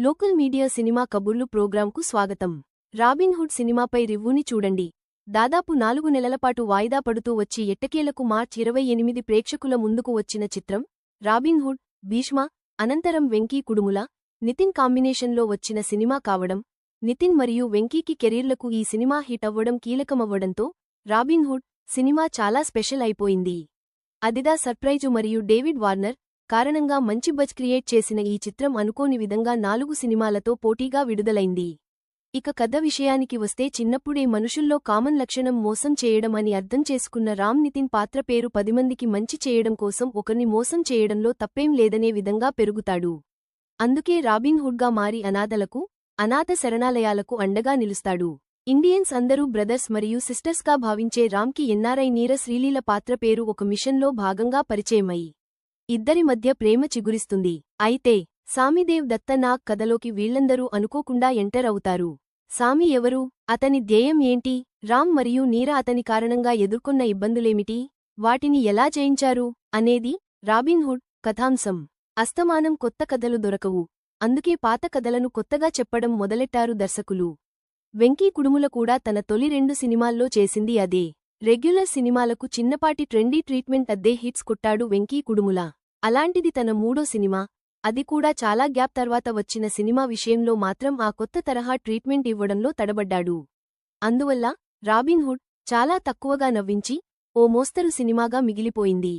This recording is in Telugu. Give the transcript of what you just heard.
లోకల్ మీడియా సినిమా కబుర్లు ప్రోగ్రాంకు స్వాగతం. రాబిన్హుడ్ సినిమాపై రివ్యూని చూడండి. దాదాపు నాలుగు నెలలపాటు వాయిదా పడుతూ వచ్చి ఎట్టకేలకు మార్చ్ ఇరవై ఎనిమిది ప్రేక్షకుల ముందుకు వచ్చిన చిత్రం రాబిన్హుడ్ భీష్మ అనంతరం వెంకీ కుడుముల నితిన్ కాంబినేషన్లో వచ్చిన సినిమా కావడం నితిన్ మరియు వెంకీకి కెరీర్లకు ఈ సినిమా హిట్ అవ్వడం కీలకమవ్వడంతో రాబిన్హుడ్ సినిమా చాలా స్పెషల్ అయిపోయింది. అదిదా సర్ప్రైజు మరియు డేవిడ్ వార్నర్ కారణంగా మంచి బజ్ క్రియేట్ చేసిన ఈ చిత్రం అనుకోని విధంగా నాలుగు సినిమాలతో పోటీగా విడుదలైంది. ఇక కథ విషయానికి వస్తే చిన్నప్పుడే మనుషుల్లో కామన్ లక్షణం మోసం చేయడం అని అర్థం చేసుకున్న రామ్ నితిన్ పాత్ర పేరు పదిమందికి మంచి చేయడం కోసం ఒకరిని మోసం చేయడంలో తప్పేం లేదనే విధంగా పెరుగుతాడు. అందుకే రాబిన్హుడ్గా మారి అనాథలకు అనాథ శరణాలయాలకు అండగా నిలుస్తాడు. ఇండియన్స్ అందరూ బ్రదర్స్ మరియు సిస్టర్స్గా భావించే రామ్కి ఎన్ఆర్ఐ నీర శ్రీలీల పాత్ర పేరు ఒక మిషన్లో భాగంగా పరిచయమై ఇద్దరి మధ్య ప్రేమ చిగురిస్తుంది. అయితే సామిదేవ్ దత్త నాగ్ కథలోకి వీళ్ళందరూ అనుకోకుండా ఎంటర్ అవుతారు. సామి ఎవరు? అతని ధ్యేయం ఏంటి? రామ్ మరియు నీర అతని కారణంగా ఎదుర్కొన్న ఇబ్బందులేమిటి? వాటిని ఎలా జయించారు? అనేది రాబిన్ హుడ్ కథాంశం. అస్తమానం కొత్త కథలు దొరకవు. అందుకే పాత కథలను కొత్తగా చెప్పడం మొదలెట్టారు దర్శకులు. వెంకీ కుడుముల కూడా తన తొలి రెండు సినిమాల్లో చేసింది అదే. రెగ్యులర్ సినిమాలకు చిన్నపాటి ట్రెండీ ట్రీట్మెంట్ అద్దే హిట్స్ కొట్టాడు వెంకీ కుడుముల. అలాంటిది తన మూడో సినిమా. అది కూడా చాలా గ్యాప్ తర్వాత వచ్చిన సినిమా విషయంలో మాత్రం ఆ కొత్త తరహా ట్రీట్మెంట్ ఇవ్వడంలో తడబడ్డాడు. అందువల్ల రాబిన్ హుడ్ చాలా తక్కువగా నవ్వించి ఓ మోస్తరు సినిమాగా మిగిలిపోయింది.